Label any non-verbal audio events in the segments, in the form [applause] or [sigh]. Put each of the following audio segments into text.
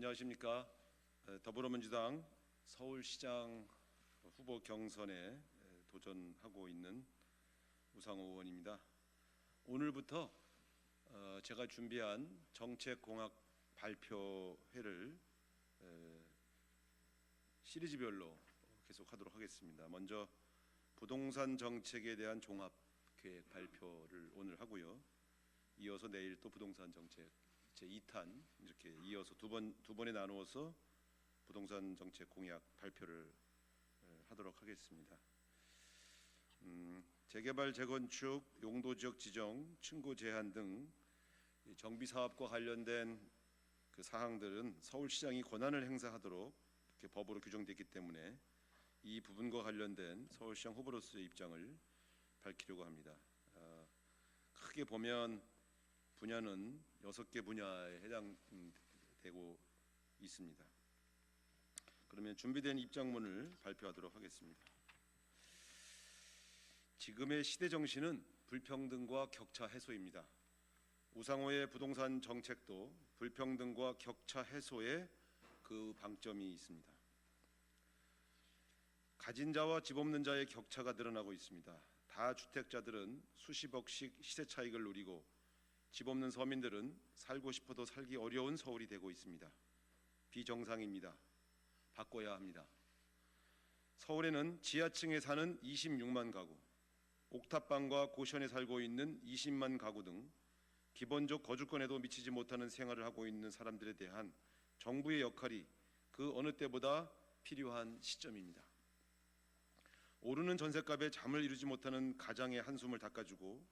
안녕하십니까 에, 더불어민주당 서울시장 후보 경선에 에, 도전하고 있는 우상호 의원입니다. 오늘부터 어, 제가 준비한 정책공약 발표회를 에, 시리즈별로 계속하도록 하겠습니다. 먼저 부동산 정책에 대한 종합 계획 발표를 오늘 하고요. 이어서 내일 또 부동산 정책 제 2탄 이렇게 이어서 두 번 두 번에 나누어서 부동산 정책 공약 발표를 에, 하도록 하겠습니다. 음, 재개발 재건축 용도 지역 지정 층고 제한 등이 정비 사업과 관련된 그 사항들은 서울시장이 권한을 행사하도록 이렇게 법으로 규정됐기 때문에 이 부분과 관련된 서울시장 후보로서의 입장을 밝히려고 합니다. 어, 크게 보면 분야는 여섯 개 분야에 해당되고 있습니다. 그러면 준비된 입장문을 발표하도록 하겠습니다. 지금의 시대 정신은 불평등과 격차 해소입니다. 우상호의 부동산 정책도 불평등과 격차 해소에 그 방점이 있습니다. 가진 자와 집 없는 자의 격차가 늘어나고 있습니다. 다 주택자들은 수십억씩 시세 차익을 누리고 집 없는 서민들은 살고 싶어도 살기 어려운 서울이 되고 있습니다. 비정상입니다. 바꿔야 합니다. 서울에는 지하층에 사는 26만 가구, 옥탑방과 고시원에 살고 있는 20만 가구 등 기본적 거주권에도 미치지 못하는 생활을 하고 있는 사람들에 대한 정부의 역할이 그 어느 때보다 필요한 시점입니다. 오르는 전셋값에 잠을 이루지 못하는 가장의 한숨을 닦아주고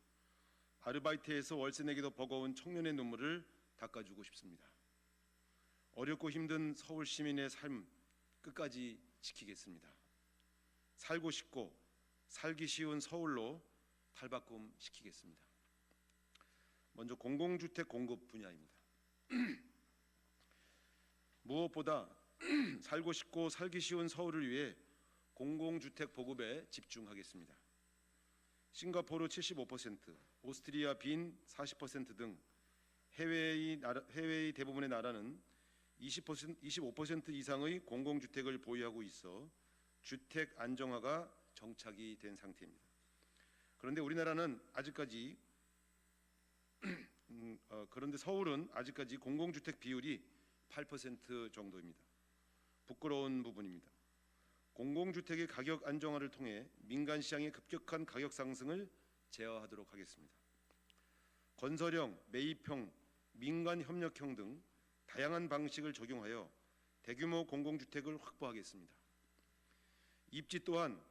아르바이트에서 월세 내기도 버거운 청년의 눈물을 닦아주고 싶습니다. 어렵고 힘든 서울 시민의 삶 끝까지 지키겠습니다. 살고 싶고 살기 쉬운 서울로 탈바꿈 시키겠습니다. 먼저 공공주택 공급 분야입니다. [clears throat] 무엇보다 [clears throat] 살고 싶고 살기 쉬운 서울을 위해 공공주택 보급에 집중하겠습니다. 싱가포르 75%, 오스트리아 빈 40%등 해외의, 해외의 대부분의 나라는 20% 25% 이상의 공공주택을 보유하고 있어 주택 안정화가 정착이 된 상태입니다. 그런데 우리나라는 아직까지 [clears throat] 음, 어, 그런데 서울은 아직까지 공공주택 비율이 8% 정도입니다. 부끄러운 부분입니다. 공공주택의 가격 안정화를 통해 민간 시장의 급격한 가격 상승을 제어하도록 하겠습니다. 건설형, 매입형, 민간 협력형 등 다양한 방식을 적용하여 대규모 공공주택을 확보하겠습니다. 입지 또한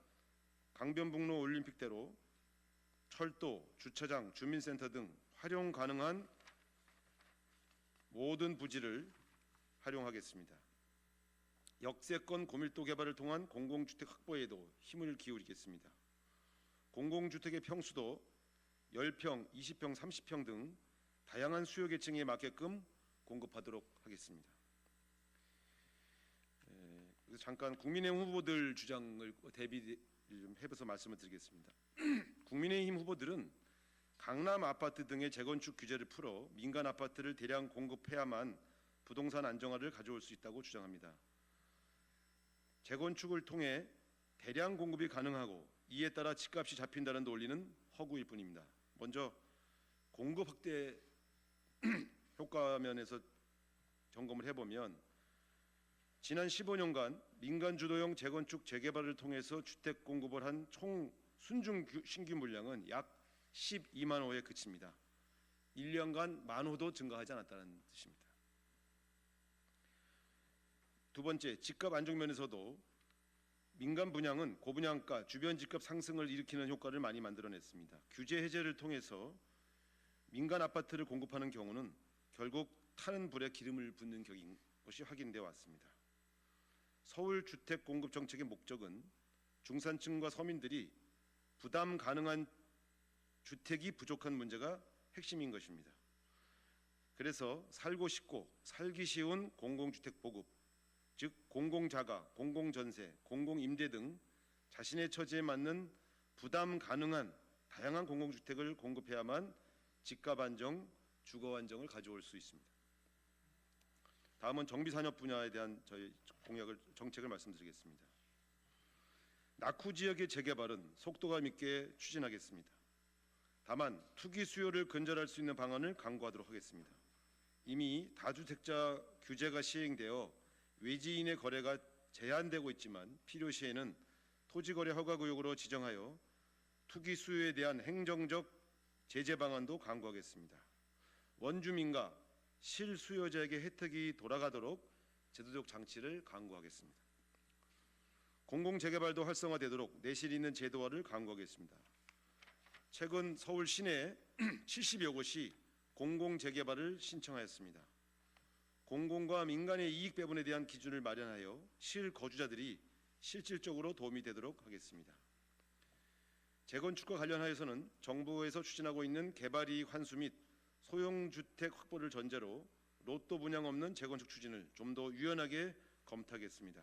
강변북로 올림픽대로 철도, 주차장, 주민센터 등 활용 가능한 모든 부지를 활용하겠습니다. 역세권 고밀도 개발을 통한 공공주택 확보에도 힘을 기울이겠습니다. 공공주택의 평수도 10평, 20평, 30평 등 다양한 수요 계층에 맞게끔 공급하도록 하겠습니다. 에, 잠깐 국민의힘 후보들 주장을 대비 좀 해봐서 말씀을 드리겠습니다. [clears throat] 국민의힘 후보들은 강남 아파트 등의 재건축 규제를 풀어 민간 아파트를 대량 공급해야만 부동산 안정화를 가져올 수 있다고 주장합니다. 재건축을 통해 대량 공급이 가능하고 이에 따라 집값이 잡힌다는 논리는 허구일 뿐입니다. 먼저 공급 확대 [clears throat] 효과 면에서 점검을 해보면 지난 15년간 민간 주도형 재건축 재개발을 통해서 주택 공급을 한 총 순중 규- 신규 물량은 약 12만 호에 그칩니다. 1년간 만 호도 증가하지 않았다는 뜻입니다. 두 번째, 집값 안정 면에서도 민간 분양은 고분양가, 주변 집값 상승을 일으키는 효과를 많이 만들어냈습니다. 규제 해제를 통해서 민간 아파트를 공급하는 경우는 결국 타는 불에 기름을 붓는 격인 것이 확인되어 왔습니다. 서울 주택 공급 정책의 목적은 중산층과 서민들이 부담 가능한 주택이 부족한 문제가 핵심인 것입니다. 그래서 살고 싶고 살기 쉬운 공공주택 보급, 즉 공공자가, 공공전세, 공공임대 등 자신의 처지에 맞는 부담 가능한 다양한 공공주택을 공급해야만 집값 안정, 주거 안정을 가져올 수 있습니다. 다음은 정비 산업 분야에 대한 저희 공약을 정책을 말씀드리겠습니다. 낙후 지역의 재개발은 속도감 있게 추진하겠습니다. 다만 투기 수요를 근절할 수 있는 방안을 강구하도록 하겠습니다. 이미 다주택자 규제가 시행되어 외지인의 거래가 제한되고 있지만 필요시에는 토지거래 허가구역으로 지정하여 투기 수요에 대한 행정적 제재 방안도 강구하겠습니다. 원주민과 실수요자에게 혜택이 돌아가도록 제도적 장치를 강구하겠습니다. 공공재개발도 활성화되도록 내실 있는 제도화를 강구하겠습니다. 최근 서울 시내 [clears throat] 70여 곳이 공공재개발을 신청하였습니다. 공공과 민간의 이익 배분에 대한 기준을 마련하여 실거주자들이 실질적으로 도움이 되도록 하겠습니다. 재건축과 관련하여서는 정부에서 추진하고 있는 개발이익 환수 및 소형주택 확보를 전제로 로또 분양 없는 재건축 추진을 좀 더 유연하게 검토하겠습니다.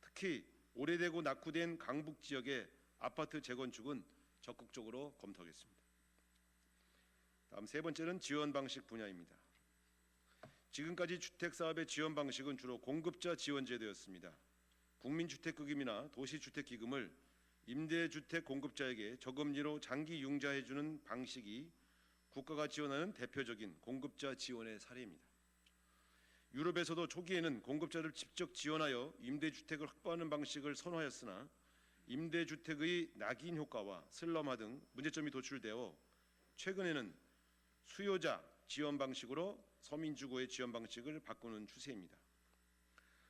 특히 오래되고 낙후된 강북 지역의 아파트 재건축은 적극적으로 검토하겠습니다. 다음 세 번째는 지원 방식 분야입니다. 지금까지 주택 사업의 지원 방식은 주로 공급자 지원 제도였습니다. 국민주택기금이나 도시주택기금을 임대주택 공급자에게 저금리로 장기 융자해 주는 방식이 국가가 지원하는 대표적인 공급자 지원의 사례입니다. 유럽에서도 초기에는 공급자를 직접 지원하여 임대주택을 확보하는 방식을 선호하였으나 임대주택의 낙인 효과와 슬럼화 등 문제점이 도출되어 최근에는 수요자 지원 방식으로 서민주거의 지원 방식을 바꾸는 추세입니다.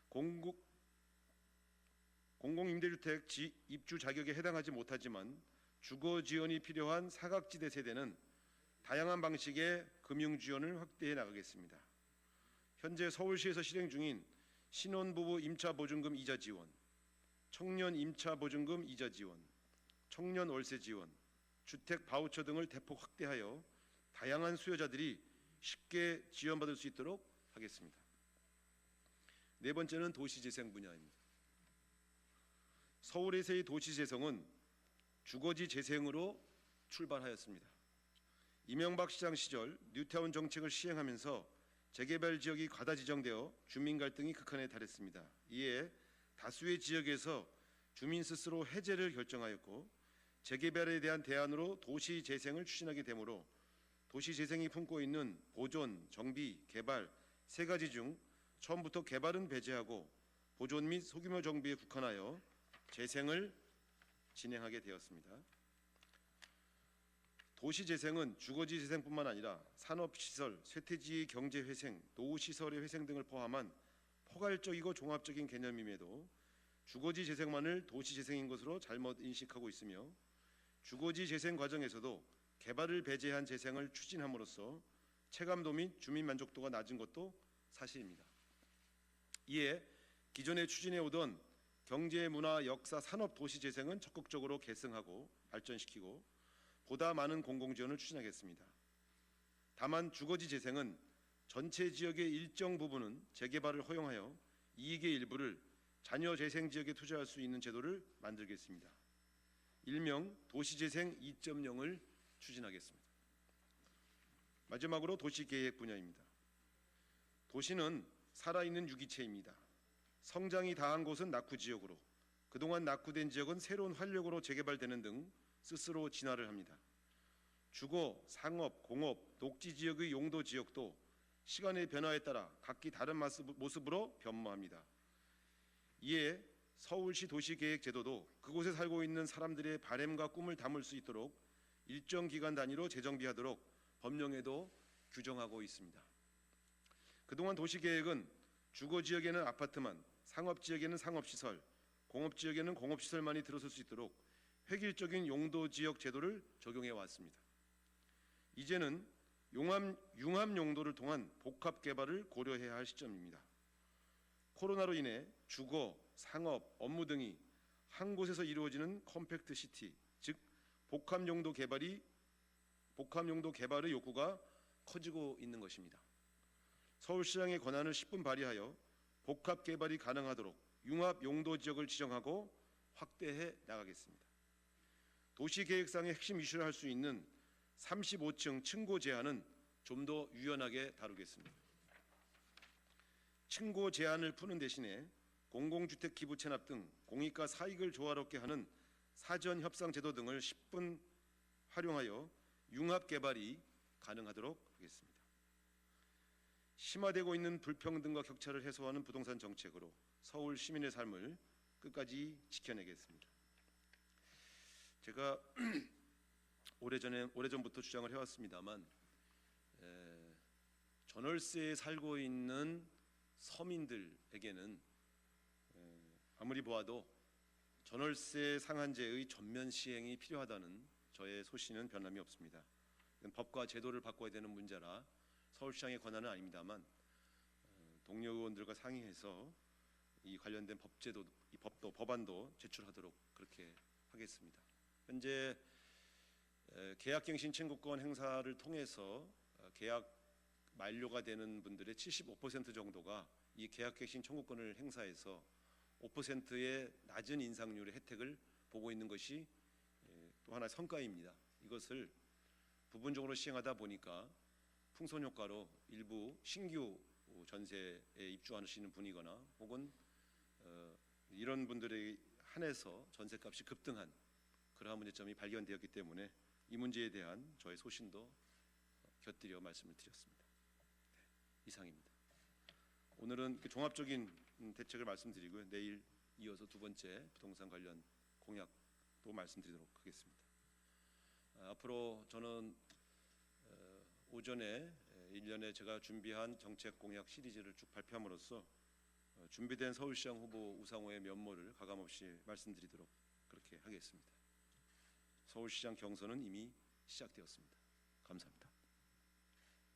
공급 공공임대주택 지, 입주 자격에 해당하지 못하지만 주거 지원이 필요한 사각지대 세대는 다양한 방식의 금융 지원을 확대해 나가겠습니다. 현재 서울시에서 실행 중인 신혼부부 임차 보증금 이자 지원, 청년 임차 보증금 이자 지원, 청년 월세 지원, 주택 바우처 등을 대폭 확대하여 다양한 수요자들이 쉽게 지원받을 수 있도록 하겠습니다. 네 번째는 도시재생 분야입니다. 서울에서의 도시재생은 주거지 재생으로 출발하였습니다. 이명박 시장 시절 뉴타운 정책을 시행하면서 재개발 지역이 과다 지정되어 주민 갈등이 극한에 달했습니다. 이에 다수의 지역에서 주민 스스로 해제를 결정하였고 재개발에 대한 대안으로 도시 재생을 추진하게 되므로 도시 재생이 품고 있는 보존, 정비, 개발 세 가지 중 처음부터 개발은 배제하고 보존 및 소규모 정비에 국한하여 재생을 진행하게 되었습니다. 도시 재생은 주거지 재생뿐만 아니라 산업 시설, 쇠퇴지의 경제 회생, 노후 시설의 회생 등을 포함한 포괄적이고 종합적인 개념임에도 주거지 재생만을 도시 재생인 것으로 잘못 인식하고 있으며 주거지 재생 과정에서도 개발을 배제한 재생을 추진함으로써 체감도 및 주민 만족도가 낮은 것도 사실입니다. 이에 기존에 추진해 오던 경제, 문화, 역사, 산업 도시 재생은 적극적으로 계승하고 발전시키고 보다 많은 공공 지원을 추진하겠습니다. 다만 주거지 재생은 전체 지역의 일정 부분은 재개발을 허용하여 이익의 일부를 자녀 재생 지역에 투자할 수 있는 제도를 만들겠습니다. 일명 도시 재생 2.0을 추진하겠습니다. 마지막으로 도시계획 분야입니다. 도시는 살아있는 유기체입니다. 성장이 다한 곳은 낙후 지역으로, 그동안 낙후된 지역은 새로운 활력으로 재개발되는 등 스스로 진화를 합니다. 주거, 상업, 공업, 녹지 지역의 용도 지역도 시간의 변화에 따라 각기 다른 모습으로 변모합니다. 이에 서울시 도시계획 제도도 그곳에 살고 있는 사람들의 바램과 꿈을 담을 수 있도록 일정 기간 단위로 재정비하도록 법령에도 규정하고 있습니다. 그동안 도시계획은 주거 지역에는 아파트만, 상업 지역에는 상업 시설, 공업 지역에는 공업 시설만이 들어설 수 있도록 획일적인 용도 지역 제도를 적용해 왔습니다. 이제는 융합, 융합 용도를 통한 복합 개발을 고려해야 할 시점입니다. 코로나로 인해 주거, 상업, 업무 등이 한 곳에서 이루어지는 컴팩트 시티, 즉 복합 용도 개발이 복합 용도 개발의 욕구가 커지고 있는 것입니다. 서울시장의 권한을 10분 발휘하여 복합 개발이 가능하도록 융합 용도 지역을 지정하고 확대해 나가겠습니다. 도시계획상의 핵심 이슈를 할 수 있는 35층 층고 제한은 좀 더 유연하게 다루겠습니다. 층고 제한을 푸는 대신에 공공주택 기부 체납 등 공익과 사익을 조화롭게 하는 사전 협상 제도 등을 10분 활용하여 융합 개발이 가능하도록 하겠습니다. 심화되고 있는 불평등과 격차를 해소하는 부동산 정책으로 서울 시민의 삶을 끝까지 지켜내겠습니다. 제가 [clears throat] 오래전에 오래전부터 주장을 해왔습니다만 에, 전월세에 살고 있는 서민들에게는 에, 아무리 보아도 전월세 상한제의 전면 시행이 필요하다는 저의 소신은 변함이 없습니다. 법과 제도를 바꿔야 되는 문제라 서울시장의 권한은 아닙니다만 어, 동료 의원들과 상의해서 이 관련된 법제도, 이 법도 법안도 제출하도록 그렇게 하겠습니다. 현재 에, 계약갱신 청구권 행사를 통해서 어, 계약 만료가 되는 분들의 75% 정도가 이 계약갱신 청구권을 행사해서 5%의 낮은 인상률의 혜택을 보고 있는 것이 에, 또 하나의 성과입니다. 이것을 부분적으로 시행하다 보니까 풍선 효과로 일부 신규 전세에 입주하시는 분이거나 혹은 어, 이런 분들에 한해서 전세값이 급등한 그러한 문제점이 발견되었기 때문에 이 문제에 대한 저의 소신도 곁들여 말씀을 드렸습니다. 네, 이상입니다. 오늘은 종합적인 음, 대책을 말씀드리고요. 내일 이어서 두 번째 부동산 관련 공약도 말씀드리도록 하겠습니다. 아, 앞으로 저는 어, 오전에 1년에 제가 준비한 정책 공약 시리즈를 쭉 발표함으로써 어, 준비된 서울시장 후보 우상호의 면모를 가감없이 말씀드리도록 그렇게 하겠습니다. 서울시장 경선은 이미 시작되었습니다. 감사합니다.